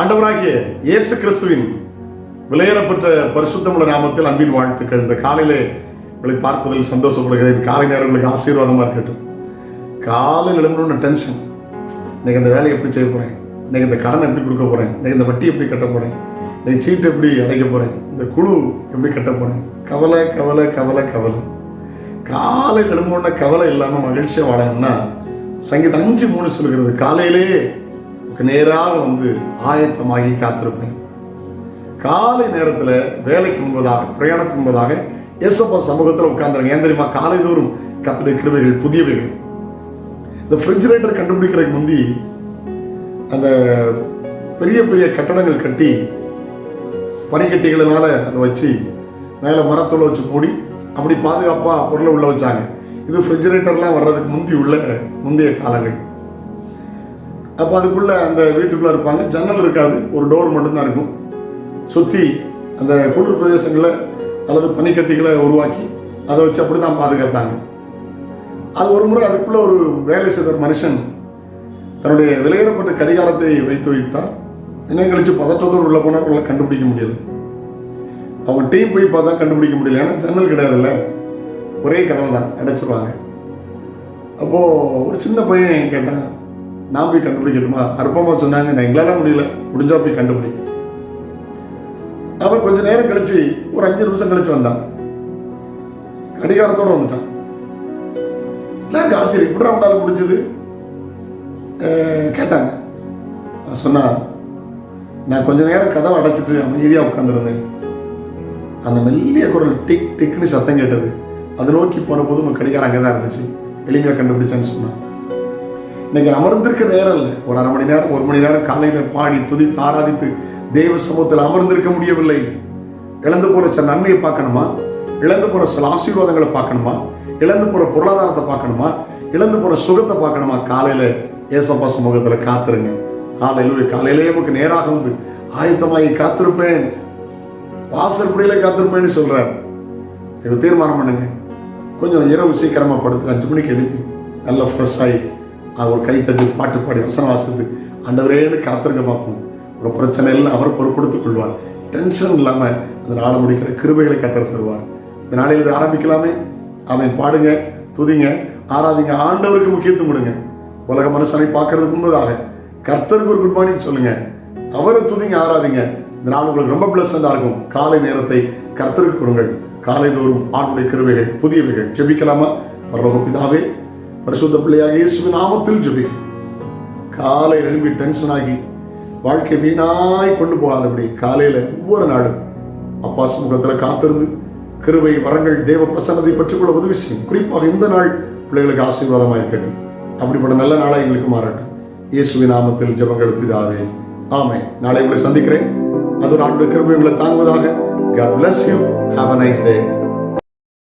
ஆண்டவராகிய இயேசு கிறிஸ்துவின் விலையேறப்பட்ட பரிசுத்தமுள்ள நாமத்தில் அன்பின் வாழ்த்துக்கள். இந்த காலையிலே உங்களை பார்ப்பதில் சந்தோஷப்படுகிறேன். காலை நேரம் ஆசீர்வாதமாக இருக்கட்டும். காலையில் எழும்பணும்னு டென்ஷன் இன்னைக்கு இந்த வேலையை எப்படி செய்ய போகிறேன் இன்னைக்கு இந்த கடனை எப்படி கொடுக்க போகிறேன் இன்னைக்கு இந்த வட்டி எப்படி கட்ட போகிறேன் இன்னைக்கு சீட்டு எப்படி அடைக்க போகிறேன் இந்த குழு எப்படி கட்ட போகிறேன் கவலை கவலை கவலை கவலை. காலை எழும்பணும்ன கவலை இல்லாமல் மகிழ்ச்சியாக வாழணும்னா சங்கீதம் அஞ்சு மூணு சொல்கிறது காலையிலேயே அதுக்கு நேராக வந்து ஆயத்தமாகி காத்திருப்பேன். காலை நேரத்தில் வேலைக்கு முன்பதாக பிரயாணத்துக்கு முன்பதாக எஸ்எப்பா சமூகத்தில் உட்காந்துருங்க ஏன் தெரியுமா? காலை தோறும் கத்துடைய கிருபைகள் புதியவைகள். இந்த ரெஃப்ரிஜிரேட்டர் கண்டுபிடிக்கிறதுக்கு முந்தி அந்த பெரிய பெரிய கட்டடங்கள் கட்டி பனிக்கட்டிகளினால அதை வச்சு மேலே மரத்தோடு வச்சு மூடி அப்படி பாதுகாப்பாக பொருளை உள்ளே வச்சாங்க. இது ரெஃப்ரிஜிரேட்டர்லாம் வர்றதுக்கு முந்தி உள்ள முந்தைய காலங்கள். அப்போ அதுக்குள்ளே அந்த வீட்டுக்குள்ளே இருப்பாங்க. ஜன்னல் இருக்காது. ஒரு டோர் மட்டும்தான் இருக்கும். சுற்றி அந்த குளிர் பிரதேசங்களை அல்லது பனிக்கட்டிகளை உருவாக்கி அதை வச்சு அப்படி தான் பாதுகாத்தாங்க. அது ஒரு முறை அதுக்குள்ளே ஒரு வேலை செய்த மனுஷன் தன்னுடைய விலையேறப்பட்ட கடிகாரத்தை வைத்து விட்டால் இன்னும் கழிச்சு பதற்றத்தோடு உள்ள போனால் அவங்களை கண்டுபிடிக்க முடியாது அவங்க டீம் போய் பார்த்தா கண்டுபிடிக்க முடியல. ஏன்னா ஜன்னல் கிடையாதுல்ல. ஒரே கதவை தான் அடைச்சிருவாங்க. அப்போது ஒரு சின்ன பையன் கேட்டான் நான் போய் கண்டுபிடிக்கணுமா? அற்பமாக சொன்னாங்க. நான் எங்களால் முடியல. முடிஞ்சால் போய் கண்டுபிடி. அவன் கொஞ்ச நேரம் கழிச்சு ஒரு அஞ்சு நிமிஷம் கழிச்சு வந்தான். கடிகாரத்தோட வந்துட்டான். எல்லாருக்கும் ஆச்சரியம். இப்படி அவனால் முடிஞ்சது? கேட்டாங்க. சொன்னா நான் கொஞ்ச நேரம் கதவை அடைச்சிட்டு அமைதியாக உட்காந்துருந்தேன் அந்த மெல்லிய குரல் டிக் டிக்னு சத்தம் கேட்டது. அதை நோக்கி போன போது உங்கள் கடிகாரம் அங்கே தான் இருந்துச்சு. எளிமையாக கண்டுபிடிச்சேன்னு சொன்னான். இன்னைக்கு அமர்ந்திருக்க நேரம் இல்லை. ஒரு அரை மணி நேரம் ஒரு மணி நேரம் காலையில் பாடி துதித்து ஆராதித்து தெய்வ சமூகத்தில் அமர்ந்திருக்க முடியவில்லை. இழந்து போற சில நன்மையை பார்க்கணுமா? இழந்து போற சில ஆசீர்வாதங்களை பார்க்கணுமா? இழந்து போற பொருளாதாரத்தை பார்க்கணுமா? இழந்து போற சுகத்தை பார்க்கணுமா? காலையில ஏசப்பா சமூகத்தில் காத்துருங்க. காலையில காலையிலேயே நமக்கு நேராக வந்து ஆயத்தமாகி காத்திருப்பேன். வாசல்படியில காத்திருப்பேன்னு சொல்றார். இது தீர்மானம் பண்ணுங்க. கொஞ்சம் இரவு சீக்கிரமா படுத்து அஞ்சு மணிக்கு எழுப்பி நல்லா ஃப்ரெஷ் ஆகி ஒரு கை தந்து பாட்டு பாடி வசனம் வாசித்து ஆண்டவரேன்னு காத்திருக்க பார்ப்போம் ஒரு பிரச்சனை இல்லை அவர் பொறுப்படுத்திக் கொள்வார். டென்ஷன் இல்லாமல் அந்த நாளை முடிக்கிற கிருபைகளை கத்திர தருவார். இந்த நாளையில் இதை ஆரம்பிக்கலாமே? அவன் பாடுங்க துதிங்க ஆராதிங்க ஆண்டவருக்கு முக்கியத்துவம் கொடுங்க. உலக மனுஷனை பார்க்கறதுக்கு முன்பதாக கர்த்தருக்கு ஒரு குட் மார்னிங் சொல்லுங்க. அவரை துதிங்க ஆராதிங்க. இந்த நாள் உங்களுக்கு ரொம்ப பிளஸண்டாக இருக்கும். காலை நேரத்தை கர்த்தருக்கு கொடுங்கள். காலை தோறும் ஆண்டுடைய கிருபைகள் புதியவைகள். ஜெபிக்கலாமா? பரலோக பிதாவே பரிசுத்த பிள்ளையாக இயேசுவின் நாமத்தில் ஜெபிக்கும் காலை எழும்பி டென்ஷன் ஆகி வாழ்க்கை வீணாய் கொண்டு போகாதபடி காலையில ஒவ்வொரு நாளும் அப்பா சமூகத்தில் காத்திருந்து கிருவை வரங்கள் தேவ பிரசன்னத்தை பெற்றுக்கொள்ள உதவி செய்யும். குறிப்பாக இந்த நாள் பிள்ளைகளுக்கு ஆசீர்வாதமாக இருக்கட்டும். அப்படிப்பட்ட நல்ல நாளாக எங்களுக்கு மாறட்டும். இயேசுவின் நாமத்தில் ஜபங்கள் பிதாவே. ஆமே நாளை உங்களை சந்திக்கிறேன். அது ஒரு கிருபை உங்களை தாங்குவதாக. God bless you. Have a nice day.